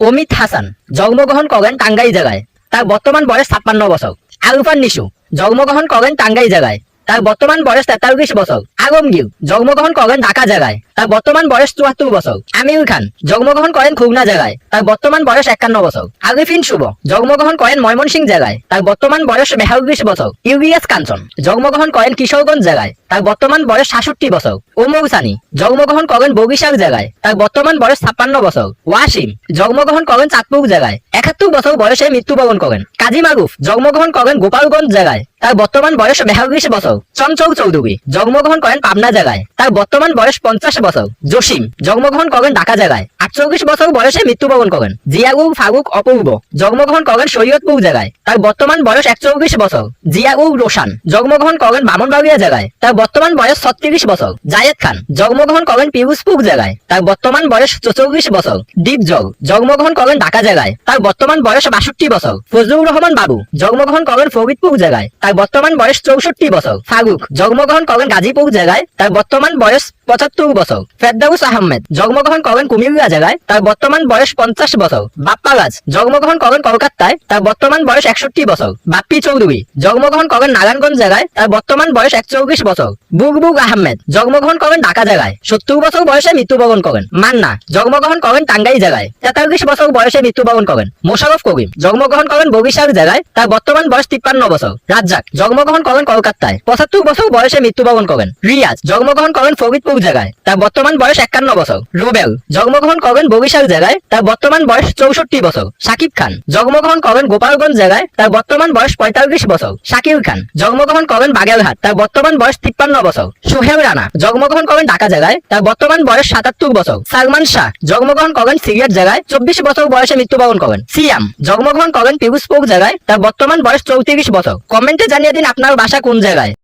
অমিত হাসান, জন্মগ্রহণ করেন টাঙ্গাই জেলায়। তার বর্তমান বয়স ছাপ্পান্ন বছর। আলফান নিশু, জন্মগ্রহণ করেন টাঙ্গাই জেলায়। তার বর্তমান বয়স তেতাল্লিশ বছর। আগমগীর জন্মগ্রহণ করেন ঢাকা জেলায় তার বর্তমান বয়স চুয়াত্তর বছর। আমির খান, জন্মগ্রহণ করেন খুলনা জেলায় তার বর্তমান বয়স একান্ন বছর। আরিফিন শুভ, জন্মগ্রহণ করেন ময়মনসিংহ জেলায় তার বর্তমান বয়স বেহাল্লিশ বছর। ইউবিএস কাঞ্চন, জন্মগ্রহণ করেন কিশোরগঞ্জ জেলায় তার বর্তমান বয়স সাতষট্টি বছর। ওমর সানি, জন্মগ্রহণ করেন বরিশাল জেলায় তার বর্তমান বয়স ছাপ্পান্ন বছর। ওয়াসিম, জন্মগ্রহণ করেন চাঁদপুর জেলায় একাত্তর বছর বয়সে মৃত্যুবরণ করেন। কাজী মারুফ, জন্মগ্রহণ করেন গোপালগঞ্জ জেলায় তার বর্তমান বয়স বেহাল্লিশ বছর। চঞ্চল চৌধুরী, জন্মগ্রহণ করেন পাবনা জেলায়। তার বর্তমান বয়স পঞ্চাশ বছর। জসিম জন্মগ্রহণ করেন ঢাকা জেলায়। আটচল্লিশ বছর বয়সে মৃত্যুবরণ করেন। জিয়াউর ফারুক অপূর্ব। জন্মগ্রহণ করেন শরীয়তপুর জেলায়। তার বর্তমান বয়স একচল্লিশ বছর। জিয়াউর রোশান। জন্মগ্রহণ করেন বামনবাড়িয়া জেলায়। তার বর্তমান বয়স ছত্রিশ বছর। জায়েদ খান। জন্মগ্রহণ করেন পিরুজপুর জেলায়। তার বর্তমান বয়স চৌচল্লিশ বছর। দীপজল জন্মগ্রহণ করেন ঢাকা জেলায়। তার বর্তমান বয়স বাষট্টি বছর। ফজলুর রহমান বাবু। জন্মগ্রহণ করেন ফরিদপুর জেলায়। তার বর্তমান বয়স চৌষট্টি বছর। ফারুক জন্মগ্রহণ করেন গাজীপুর জেলায়। তার বর্তমান বয়স পঁচাত্তর বছর। ফেরদাউস আহমেদ। জন্মগ্রহণ করেন কুমিল্লা জেলায়। তার বর্তমান বয়স পঞ্চাশ বছর। বাপ্পা রাজ জন্মগ্রহণ করেন কলকাতায়, তার বর্তমান বয়স একষট্টি বছর। বাপ্পি চৌধুরী জন্মগ্রহণ করেন নারায়ণগঞ্জ জেলায়, তার বর্তমান বয়স একচল্লিশ বছর। বুকবুক আহমেদ, জন্মগ্রহণ করেন ঢাকা জেলায়। সত্তর বছর বয়সে মৃত্যুবরণ করেন। মান্না, জন্মগ্রহণ করেন টাঙ্গাই জেলায়। তেতাল্লিশ বছর বয়সে মৃত্যুবরণ করেন। মোশারফ করিম জন্মগ্রহণ করেন বরিশাল জেলায়। তার বর্তমান বয়স তিপ্পান্ন বছর। রাজ্জাক, জন্মগ্রহণ করেন কলকাতায়। পঁচাত্তর বছর বয়সে মৃত্যুবরণ করেন। রিয়াজ, জন্মগ্রহণ করেন ফরিদপুর জেলায়। তার বর্তমান বয়স একান্ন বছর। রোবেল, জন্মগ্রহণ করেন বরিশাল জেলায়। তার বর্তমান বয়স চৌষট্টি বছর। সাকিব খান, জন্মগ্রহণ করেন গোপালগঞ্জ জেলায়। তার বর্তমান বয়স পঁয়তাল্লিশ বছর। শাকির খান, জন্মগ্রহণ করেন বাগেরহাট। তার বর্তমান বয়স তিপ্পান্ন বছর। সোহেব রানা, জন্মগ্রহণ করেন ঢাকা জায়গায় তার বর্তমান বয়স সাতাত্তর বছর। সালমান শাহ, জন্মগ্রহণ করেন সিরিয়ার জায়গায় চব্বিশ বছর বয়সে মৃত্যুবরণ করেন। সিয়াম, জন্মগ্রহণ করেন পিরুজপুর জায়গায় তার বর্তমান বয়স চৌত্রিশ বছর। কমেন্টে জানিয়ে দিন আপনার বাসা কোন জায়গায়